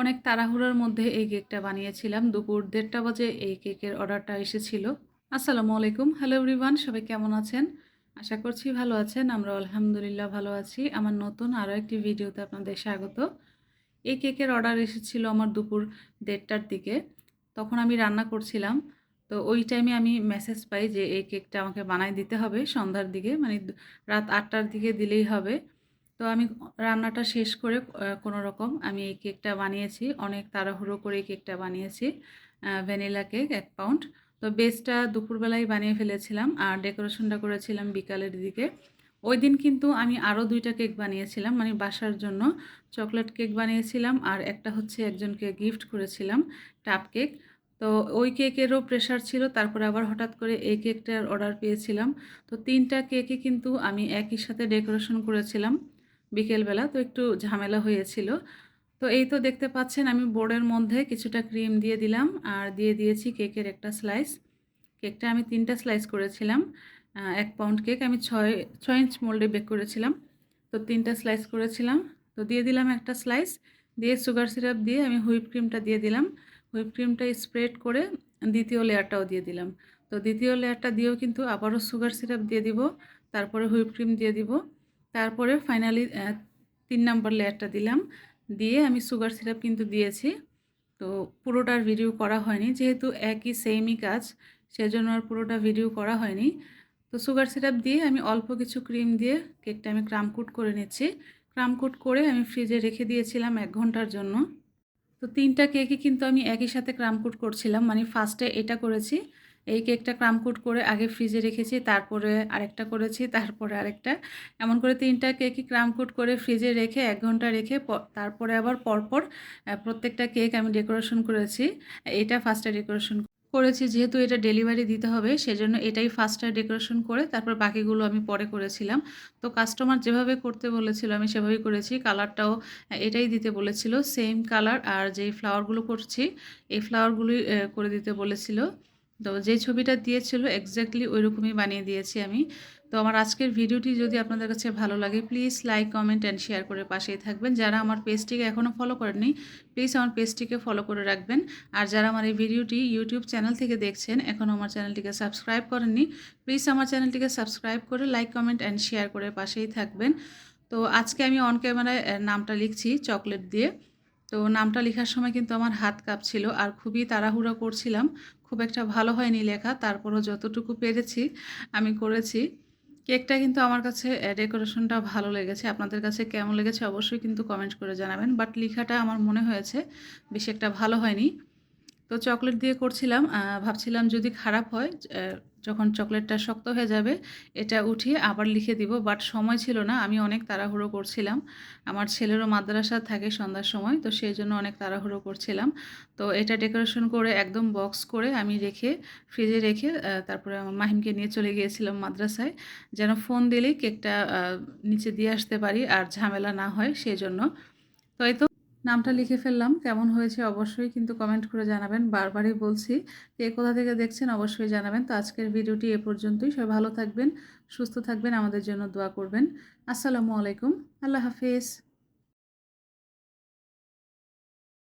অনেক তাড়াহুড়োর মধ্যে এই কেকটা বানিয়েছিলাম। দুপুর দেড়টা বাজে এই কেকের অর্ডারটা এসেছিল। আসসালামু আলাইকুম। হ্যালো এভরিওয়ান সবাই কেমন আছেন? আশা করছি ভালো আছেন। আমরা আলহামদুলিল্লাহ ভালো আছি। আমার নতুন আরও একটি ভিডিওতে আপনাদের স্বাগত। এই কেকের অর্ডার এসেছিল আমার দুপুর দেড়টার দিকে। তখন আমি রান্না করছিলাম। তো ওই টাইমে আমি মেসেজ পাই যে এই কেকটা আমাকে বানাই দিতে হবে সন্ধ্যার দিকে। মানে রাত আটটার দিকে দিলেই হবে। তো আমি রান্নাটা শেষ করে কোনো রকম আমি এই কেকটা বানিয়েছি। অনেক তাড়াহুড়ো করে এই কেকটা বানিয়েছি ভ্যানিলা কেক এক পাউন্ড। তো বেসটা দুপুরবেলায় বানিয়ে ফেলেছিলাম আর ডেকোরেশনটা করেছিলাম বিকালের দিকে। ওই দিন কিন্তু আমি আরও দুইটা কেক বানিয়েছিলাম মানে বাসার জন্য চকলেট কেক বানিয়েছিলাম আর একটা হচ্ছে একজনকে গিফট করেছিলাম টাপ কেক। তো ওই কেকেরও প্রেশার ছিল, তারপরে আবার হঠাৎ করে এই কেকটার অর্ডার পেয়েছিলাম। তো তিনটা কেকে কিন্তু আমি একই সাথে ডেকোরেশন করেছিলাম। বিকেলবেলা তো একটু ঝামেলা হয়েছিল। তো এই তো দেখতে পাচ্ছেন আমি বোর্ডের মধ্যে কিছুটা ক্রিম দিয়ে দিলাম আর দিয়ে দিয়েছি কেকের একটা স্লাইস। কেকটা আমি তিনটা স্লাইস করেছিলাম। এক পাউন্ড কেক আমি ছয় ছয় ইঞ্চ মোল্ডে বেক করেছিলাম। তো তিনটা স্লাইস করেছিলাম। তো দিয়ে দিলাম একটা স্লাইস। দিয়ে সুগার সিরাপ দিয়ে আমি হুইপ ক্রিমটা দিয়ে দিলাম। হুইপ ক্রিমটা স্প্রেড করে দ্বিতীয় লেয়ারটাও দিয়ে দিলাম। তো দ্বিতীয় লেয়ারটা দিয়েও কিন্তু আবারও সুগার সিরাপ দিয়ে দিব। তারপরে হুইপ ক্রিম দিয়ে দিব। তারপরে ফাইনালি তিন নম্বর লেয়ারটা দিলাম। দিয়ে আমি সুগার সিরাপ কিন্তু দিয়েছি। তো পুরোটার ভিডিও করা হয়নি, যেহেতু একই সেমই কাজ, সেজন্য আর পুরোটা ভিডিও করা হয়নি। তো সুগার সিরাপ দিয়ে আমি অল্প কিছু ক্রিম দিয়ে কেকটা আমি ক্রামকুট করে নিচ্ছি। ক্রামকুট করে আমি ফ্রিজে রেখে দিয়েছিলাম এক ঘণ্টার জন্য। তো তিনটা কেকই কিন্তু আমি একই সাথে ক্রামকুট করছিলাম মানে ফার্স্টে এটা করেছি। এই কেকটা ক্রামকুট করে আগে ফ্রিজে রেখেছি, তারপরে আরেকটা করেছি, তারপরে আরেকটা। এমন করে তিনটা কেকই ক্রামকুট করে ফ্রিজে রেখে এক ঘণ্টা রেখে তারপরে আবার পরপর প্রত্যেকটা কেক আমি ডেকোরেশন করেছি। এটা ফার্স্টে ডেকোরেশন করেছি, যেহেতু এটা ডেলিভারি দিতে হবে, সেজন্য এটাই ফার্স্টে ডেকোরেশন করে তারপর বাকিগুলো আমি পরে করেছিলাম। তো কাস্টমার যেভাবে করতে বলেছিল, আমি সেভাবেই করেছি। কালারটাও এটাই দিতে বলেছিল সেম কালার আর যেই ফ্লাওয়ারগুলো করছি, এই ফ্লাওয়ারগুলোই করে দিতে বলেছিল। তো যে ছবিটা দিয়েছিল এক্স্যাক্টলি ওই রকমই বানিয়ে দিয়েছি আমি। তো আমার আজকের ভিডিওটি যদি আপনাদের কাছে ভালো লাগে please like comment and share করে পাশেই থাকবেন। যারা আমার পেজটিকে এখনও ফলো করেননি প্লিজ আমার পেজটিকে ফলো করে রাখবেন। আর যারা আমার এই ভিডিওটি ইউটিউব চ্যানেল থেকে দেখছেন এখনও আমার চ্যানেলটিকে সাবস্ক্রাইব করেননি প্লিজ আমার চ্যানেলটিকে সাবস্ক্রাইব করে লাইক কমেন্ট অ্যান্ড শেয়ার করে পাশেই থাকবেন। তো আজকে আমি অন ক্যামেরায় নামটা লিখছি চকলেট দিয়ে। তো নামটা লেখার সময় কিন্তু আমার হাত কাঁপছিল আর খুবই তাড়াহুড়ো করছিলাম। খুব একটা ভালো হয়নি লেখা, তারপরও যতটুকু পেরেছি আমি করেছি। কেকটা কিন্তু আমার কাছে ডেকোরেশনটা ভালো লেগেছে। আপনাদের কাছে কেমন লেগেছে অবশ্যই কিন্তু কমেন্ট করে জানাবেন। বাট লেখাটা আমার মনে হয়েছে বেশি একটা ভালো হয়নি। তো চকলেট দিয়ে করছিলাম ভাবছিলাম যদি খারাপ হয় যখন চকলেটটা শক্ত হয়ে যাবে, এটা উঠিয়ে আবার লিখে দিব, বাট সময় ছিল না, আমি অনেক তাড়াহুড়ো করছিলাম। আমার ছেলেরও মাদ্রাসা থাকে সন্ধ্যার সময়, তো সেই জন্য অনেক তাড়াহুড়ো করছিলাম। তো এটা ডেকোরেশন করে একদম বক্স করে আমি রেখে, ফ্রিজে রেখে তারপরে আমার মাহিমকে নিয়ে চলে গিয়েছিলাম মাদ্রাসায়, যেন ফোন দিলেই কেকটা নিচে দিয়ে আসতে পারি আর ঝামেলা না হয়, সেই জন্য। তো এই তো নামটা লিখে ফেললাম, কেমন হয়েছে অবশ্যই কিন্তু কমেন্ট করে জানাবেন, বারবারই বলছি, কে কোথা থেকে দেখছেন অবশ্যই জানাবেন। তো আজকের ভিডিওটি এ পর্যন্তই, সবাই ভালো থাকবেন, সুস্থ থাকবেন, আমাদের জন্য দোয়া করবেন। আসসালামু আলাইকুম, আল্লাহ হাফিজ।